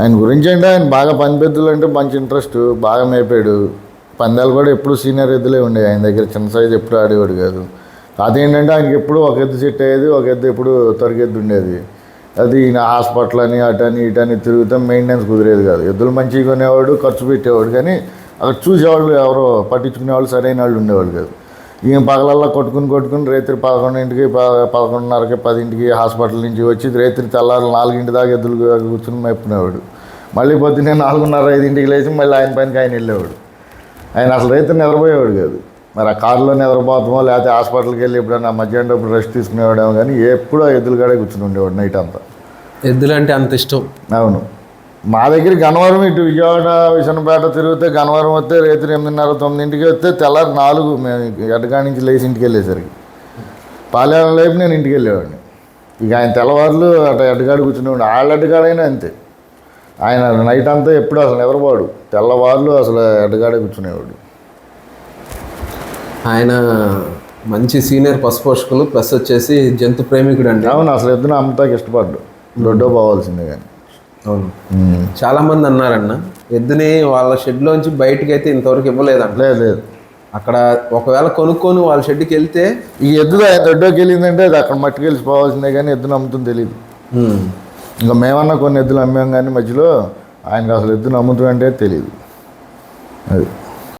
ఆయన గురించి అంటే ఆయన బాగా పందిపెద్దులు అంటే మంచి ఇంట్రెస్ట్ బాగా మేపాడు. పందాలు కూడా ఎప్పుడు సీనియర్ ఎద్దులే ఉండేవి ఆయన దగ్గర చిన్న సైజు ఎప్పుడు ఆడేవాడు కాదు. అదేంటంటే ఆయనకి ఎప్పుడు ఒక ఎద్దు సెట్ అయ్యేది ఒక ఎద్దు ఎప్పుడు తొరిగెద్దు ఉండేది. అది ఈయన హాస్పిటల్ అని అటని ఇటని తిరుగుతాం మెయింటెనెన్స్ కుదిరేది కాదు. ఎద్దులు మంచిగా కొనేవాడు ఖర్చు పెట్టేవాడు కానీ అక్కడ చూసేవాళ్ళు ఎవరో పట్టించుకునేవాళ్ళు సరైన వాళ్ళు ఉండేవాళ్ళు కాదు. ఈయన పగలల్లా కొట్టుకుని కొట్టుకుని రేత్రి పదకొండింటికి పదకొండున్నరకి పదింటికి హాస్పిటల్ నుంచి వచ్చి రేత్రి తెల్లారు నాలుగింటి దాకా ఎద్దులు కూర్చుని మేపుకునేవాడు మళ్ళీ పొద్దున్నే నాలుగున్నర ఐదింటికి లేచి మళ్ళీ ఆయన పనికి ఆయన వెళ్ళేవాడు. ఆయన అసలు రైతు నిద్రపోయేవాడు కాదు. మరి ఆ కారులో నిద్రపోతామో లేకపోతే హాస్పిటల్కి వెళ్ళి ఎప్పుడైనా మధ్యాహ్నం అప్పుడు రెస్ట్ తీసుకునేవాడేమో కానీ ఎప్పుడూ ఆ ఎద్దుల కాడే కూర్చుని ఉండేవాడు నైట్ అంతా. ఎద్దులంటే అంత ఇష్టం. అవును. మా దగ్గర గన్నవరం ఇటు విజయవాడ విశాఖపేట తిరిగితే గన్నవరం వస్తే రేత్రి ఎనిమిదిన్నర తొమ్మిదింటికి వస్తే తెల్లారి నాలుగు మేము ఎడగా నుంచి లేచి ఇంటికి వెళ్ళేసరికి. పాలేరం లేపు నేను ఇంటికి వెళ్ళేవాడిని. ఇక ఆయన తెల్లవారులు అటు ఎడ్డగాడు కూర్చునేవాడు వాళ్ళ ఎడ్డగాడైనా అంతే. ఆయన నైట్ అంతా ఎప్పుడు అసలు నిద్రపోడు తెల్లవారులు అసలు ఎడ్డగాడే కూర్చునేవాడు. ఆయన మంచి సీనియర్ పశు పోషకులు ప్లస్ వచ్చేసి జంతు ప్రేమికుడు అండి అవును అసలు ఎద్దున అమ్మతాకి ఇష్టపడ్డు దొడ్డో పోవాల్సిందే కానీ. అవును. చాలా మంది అన్నారన్న ఎద్దుని వాళ్ళ షెడ్లోంచి బయటకి అయితే ఇంతవరకు ఇవ్వలేదంట లేదు లేదు. అక్కడ ఒకవేళ కొనుక్కొని వాళ్ళ షెడ్కి వెళ్తే ఈ ఎద్దు దొడ్డోకి వెళ్ళిందంటే అది అక్కడ మట్టుకెళ్ళి పోవాల్సిందే కానీ ఎద్దును అమ్ముతుంది తెలియదు ఇంకా మేమన్నా కొన్ని ఎద్దులు అమ్మాం కానీ మధ్యలో ఆయనకు అసలు ఎద్దును అమ్ముతుందంటే తెలియదు అది.